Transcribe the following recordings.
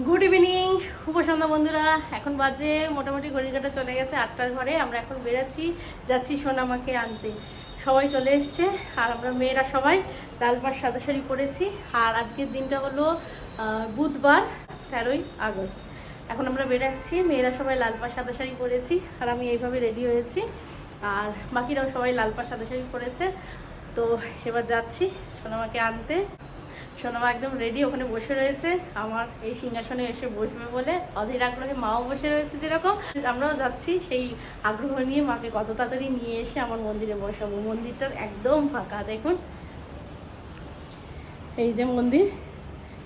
Good evening শুভ সন্ধ্যা বন্ধুরা। এখন বাজে, মোটামুটি ঘড়ির কাটা চলে গেছে আটটার ঘরে। আমরা এখন বেরাচ্ছি, যাচ্ছি সোনামাকে আনতে। সবাই চলে এসছে, আর আমরা মেয়েরা সবাই লাল পাড় সাদা শাড়ি পরেছি। আর আজকের দিনটা হলো বুধবার, তেরোই আগস্ট। এখন আমরা বেরাচ্ছি, মেয়েরা সবাই লাল পাড় সাদা শাড়ি পরেছি, আর আমি এইভাবে রেডি হয়েছি। আর বাকিরাও সবাই লাল পাড় সাদা শাড়ি পরেছে। তো এবার যাচ্ছি সোনামাকে আনতে। সোনামা একদম রেডি ওখানে বসে রয়েছে। আমার এই সিংহাসনে এসে বসবে বলে অধীর আগ্রহে মাও বসে রয়েছে যেরকম। আমরাও যাচ্ছি সেই আগ্রহ নিয়ে মাকে কত তাড়াতাড়ি নিয়ে এসে আমার মন্দিরে বসাবো। মন্দিরটা একদম ফাঁকা, দেখুন। এই যে মন্দির,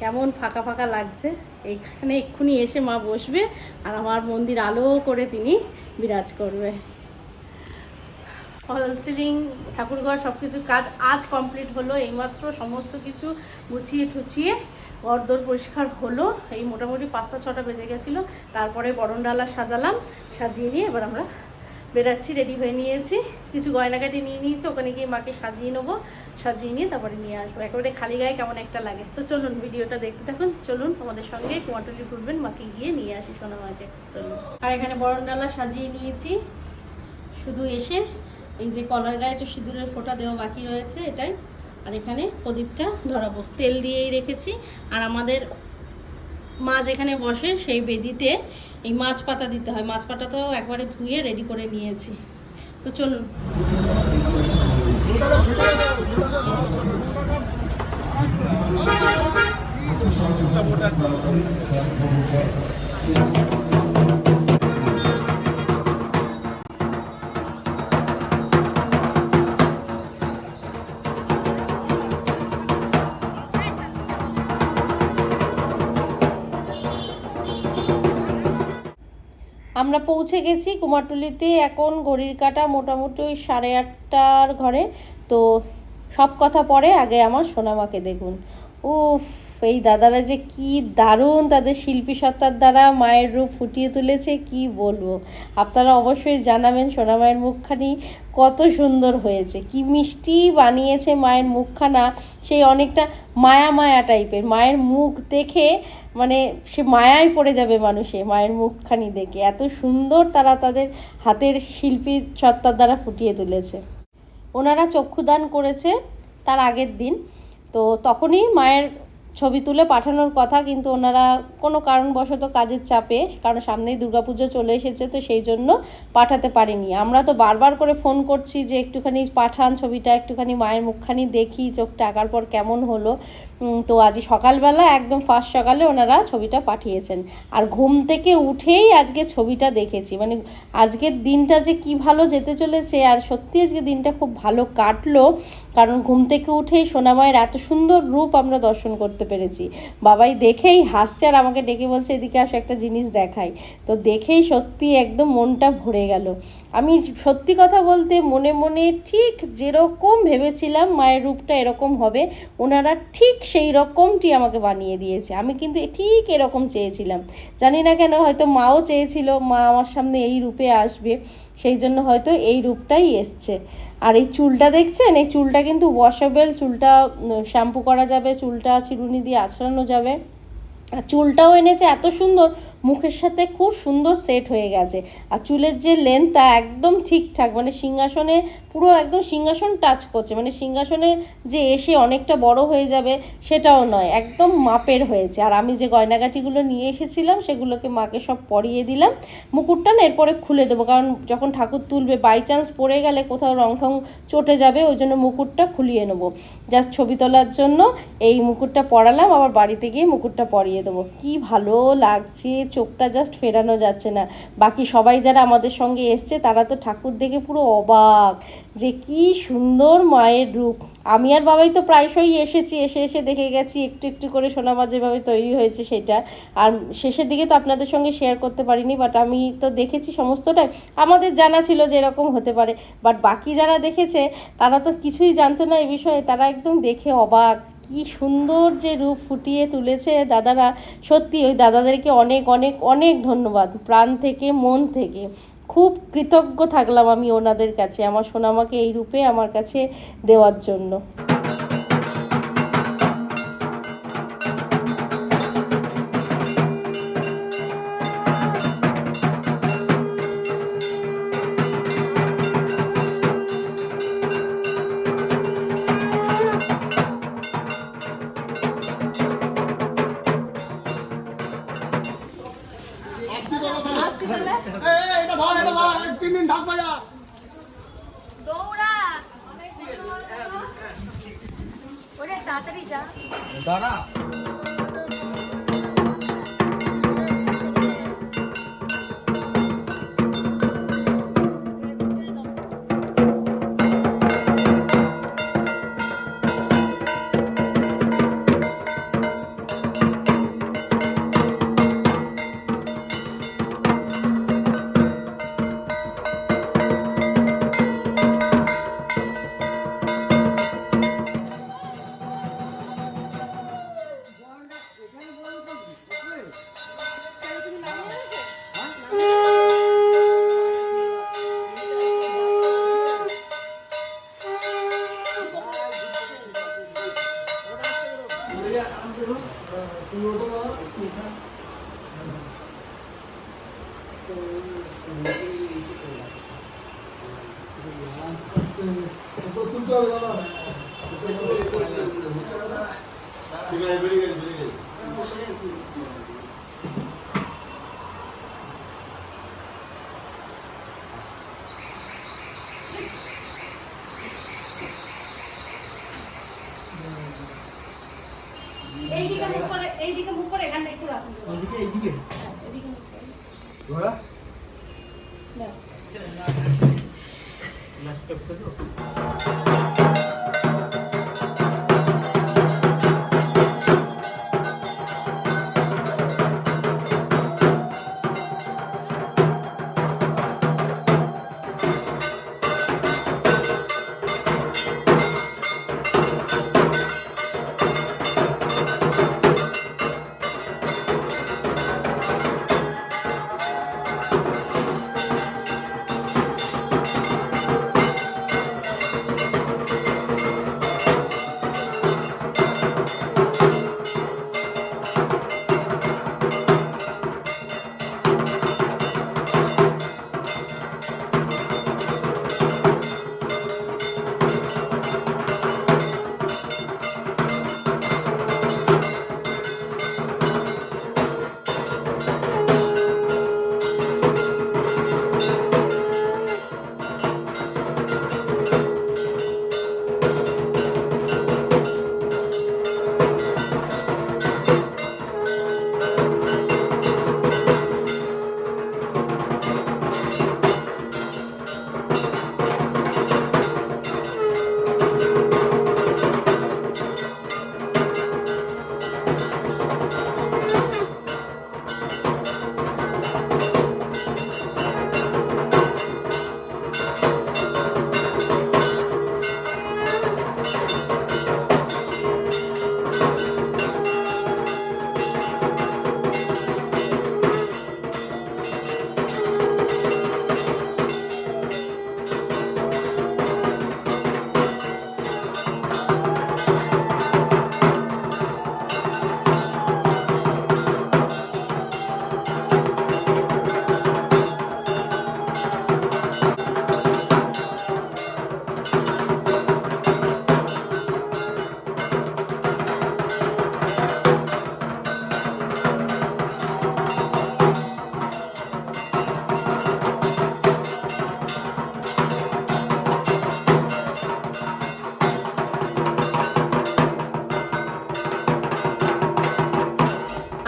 কেমন ফাঁকা ফাঁকা লাগছে। এখানে এক্ষুনি এসে মা বসবে আর আমার মন্দির আলো করে তিনি বিরাজ করবে। ফল ঠাকুরঘর সব কিছু কাজ আজ কমপ্লিট হলো। এইমাত্র সমস্ত কিছু গুছিয়ে ঠুছিয়ে ঘরদোর পরিষ্কার হলো। এই মোটামুটি পাঁচটা, ছটা বেজে গেছিল। তারপরে বরণডালা সাজালাম, সাজিয়ে নিয়ে এবার আমরা বেরাচ্ছি রেডি হয়ে নিয়েছি। কিছু গয়নাগাটি নিয়ে নিয়েছি, ওখানে গিয়ে মাকে সাজিয়ে নেব। সাজিয়ে নিয়ে তারপরে নিয়ে আসব। একেবারে খালি গায়ে কেমন একটা লাগে। তো চলুন ভিডিওটা দেখতে থাকুন। চলুন আমাদের সঙ্গে কুয়াটুলি ঘুরবেন, মাকে গিয়ে নিয়ে আসি সোনা মাকে চলুন। আর এখানে বরণডালা সাজিয়ে নিয়েছি। শুধু এসে এই যে কলার গায়ে একটু সিঁদুরের ফোঁটা দেওয়া বাকি রয়েছে এটাই। আর এখানে প্রদীপটা ধরাবো। তেল দিয়েই রেখেছি। আর আমাদের মা যেখানে বসে সেই বেদিতে এই মাছ পাতা দিতে হয়। মাছ পাতা তো একবারে ধুয়ে রেডি করে নিয়েছি। তো চলুন। আমরা পৌঁছে গেছি কুমারটুলিতে। এখন ঘড়ির কাটা মোটামুটি ওই সাড়ে আটটার ঘরে। তো সব কথা পরে আগে আমার সোনামাকে দেখুন। উফ, এই দাদারা যে কি দারুণ তাদের শিল্পী সত্তার দ্বারা মায়ের রূপ ফুটিয়ে তুলেছে, কি বলব? আপনারা অবশ্যই জানাবেন সোনামায়ের মুখখানি কত সুন্দর হয়েছে, কি মিষ্টি বানিয়েছে মায়ের মুখখানা। সেই অনেকটা মায়া মায়া টাইপের মায়ের মুখ দেখে মানে সে মায়ায় পড়ে যাবে মানুষে, মায়ের মুখখানি দেখে। এত সুন্দর তারা তাদের হাতের শিল্পী সত্তার দ্বারা ফুটিয়ে তুলেছে। ওনারা চক্ষুদান করেছে তার আগের দিন। তো তখনই মায়ের ছবি তুলে পাঠানোর কথা, কিন্তু ওনারা কোনো কারণবশত কাজের চাপে, কারণ সামনেই দুর্গাপুজো চলে এসেছে, তো সেই জন্য পাঠাতে পারিনি। আমরা তো বারবার করে ফোন করছি যে একটুখানি পাঠান ছবিটা, একটুখানি মায়ের মুখখানি দেখি, চোখটা আঁকার পর কেমন হলো। তো আজ সকালবেলা, একদম ফার্স্ট সকালে ওনারা ছবিটা পাঠিয়েছেন। আর ঘুম থেকে উঠেই আজকে ছবিটা দেখেছি। মানে আজকের দিনটা যে কি ভালো যেতে চলেছে, আর সত্যি আজকে দিনটা খুব ভালো কাটলো। কারণ ঘুম থেকে উঠেই সোনামায়ের এত সুন্দর রূপ আমরা দর্শন করতে পেরেছি। বাবাই দেখেই হাসছে আর আমাকে ডেকে বলছে, এদিকে আসো, একটা জিনিস দেখাই। তো দেখেই সত্যি একদম মনটা ভরে গেল। আমি সত্যি কথা বলতে মনে মনে ঠিক যেরকম ভেবেছিলাম মায়ের রূপটা এরকম হবে, ওনারা ঠিক সেই রকমটি আমাকে বানিয়ে দিয়েছে। আমি কিন্তু ঠিক এরকম চেয়েছিলাম। জানি না কেন হয়তো মাও চেয়েছিল, মা আমার সামনে এই রূপে আসবে, সেই জন্য হয়তো এই রূপটাই এসছে। আর এই চুলটা দেখছেন? এই চুলটা কিন্তু ওয়াশেবল চুলটা শ্যাম্পু করা যাবে, চুলটা চিরুনি দিয়ে আছড়ানো যাবে। আর চুলটাও এনেছে, এত সুন্দর। মুখের সাথে খুব সুন্দর সেট হয়ে গেছে। আর চুলের যে লেন্থটা একদম ঠিকঠাক মানে সিংহাসনে পুরো একদম সিংহাসন টাচ করছে মানে সিংহাসনে যে এসে অনেকটা বড় হয়ে যাবে সেটাও নয়, একদম মাপের হয়েছে। আর আমি যে গয়নাগাটিগুলো নিয়ে এসেছিলাম, সেগুলোকে মাকে সব পরিয়ে দিলাম। মুকুটটা না এরপরে খুলে দেবো, কারণ যখন ঠাকুর তুলবে বাই চান্স পড়ে গেলে কোথাও রং ঠং চটে যাবে, ওই জন্য মুকুটটা খুলিয়ে নেব। জাস্ট ছবি তোলার জন্য এই মুকুটটা পরালাম, আবার বাড়িতে গিয়ে মুকুটটা পরিয়ে দেবো। কি ভালো লাগছে চোখটা জাস্ট ফেরানো যাচ্ছে না। বাকি সবাই যারা আমাদের সঙ্গে এসছে, তারা তো ঠাকুর দেখে পুরো অবাক যে কি সুন্দর মায়ের রূপ। আমি আর বাবাই তো প্রায়শই এসেছি, এসে এসে দেখে গেছি, একটু একটু করে সোনামা যেভাবে তৈরি হয়েছে সেটা। আর শেষের দিকে তো আপনাদের সঙ্গে শেয়ার করতে পারিনি বাট আমি তো দেখেছি সমস্তটাই। আমাদের জানা ছিল যে এরকম হতে পারে বাট বাকি যারা দেখেছে, তারা তো কিছুই জানতো না এই বিষয়ে। তারা একদম দেখে অবাক। কি সুন্দর যে রূপ ফুটিয়ে তুলেছে দাদারা। সত্যি ওই দাদাদেরকে অনেক অনেক অনেক ধন্যবাদ, প্রাণ থেকে, মন থেকে। খুব কৃতজ্ঞ থাকলাম আমি ওনাদের কাছে, আমার সোনামাকে এই রূপে আমার কাছে দেওয়ার জন্য। ওরে তাড়াতাড়ি এইদিকে মুখ করে এইদিকে মুখ করে এখানটা একটু রাখুন। এইদিকে এইদিকে এদিকে মুখ করে। છેલ્લા સ્ટેપ કરજો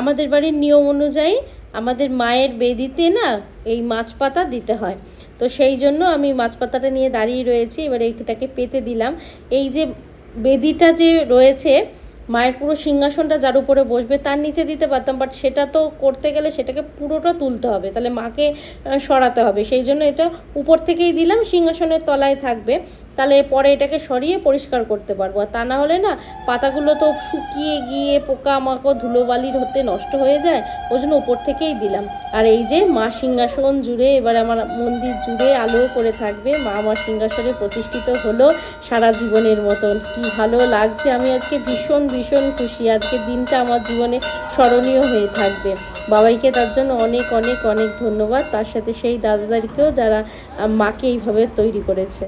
আমাদের বাড়ির নিয়ম অনুযায়ী আমাদের মায়ের বেদিতে না এই মাছ পাতা দিতে হয়। তো সেই জন্য আমি মাছ পাতাটা নিয়ে দাঁড়িয়ে রয়েছি, এবারে এটাকে পেতে দিলাম। এই যে বেদিটা যে রয়েছে, মায়ের পুরো সিংহাসনটা যার উপরে বসবে তার নিচে দিতে পারতাম বাট সেটা তো করতে গেলে সেটাকে পুরোটা তুলতে হবে, তাহলে মাকে সরাতে হবে। সেই জন্য এটা উপর থেকেই দিলাম, সিংহাসনের তলায় থাকবে। তাহলে পরে এটাকে সরিয়ে পরিষ্কার করতে পারব। আর তা না হলে না, পাতাগুলো তো শুকিয়ে গিয়ে পোকা মাকড় ধুলোবালির হতে নষ্ট হয়ে যায়, ওই জন্য উপর থেকেই দিলাম। আর এই যে মা সিংহাসন জুড়ে, এবার আমার মন্দির জুড়ে আলো করে থাকবে। মা আমার সিংহাসনে প্রতিষ্ঠিত হলো সারা জীবনের মতন। কি ভালো লাগছে, আমি আজকে ভীষণ ভীষণ খুশি। আজকের দিনটা আমার জীবনে স্মরণীয় হয়ে থাকবে। বাবাইকে তার জন্য অনেক অনেক অনেক ধন্যবাদ। তার সাথে সেই দাদাদারিকেও যারা মাকে এইভাবে তৈরি করেছে।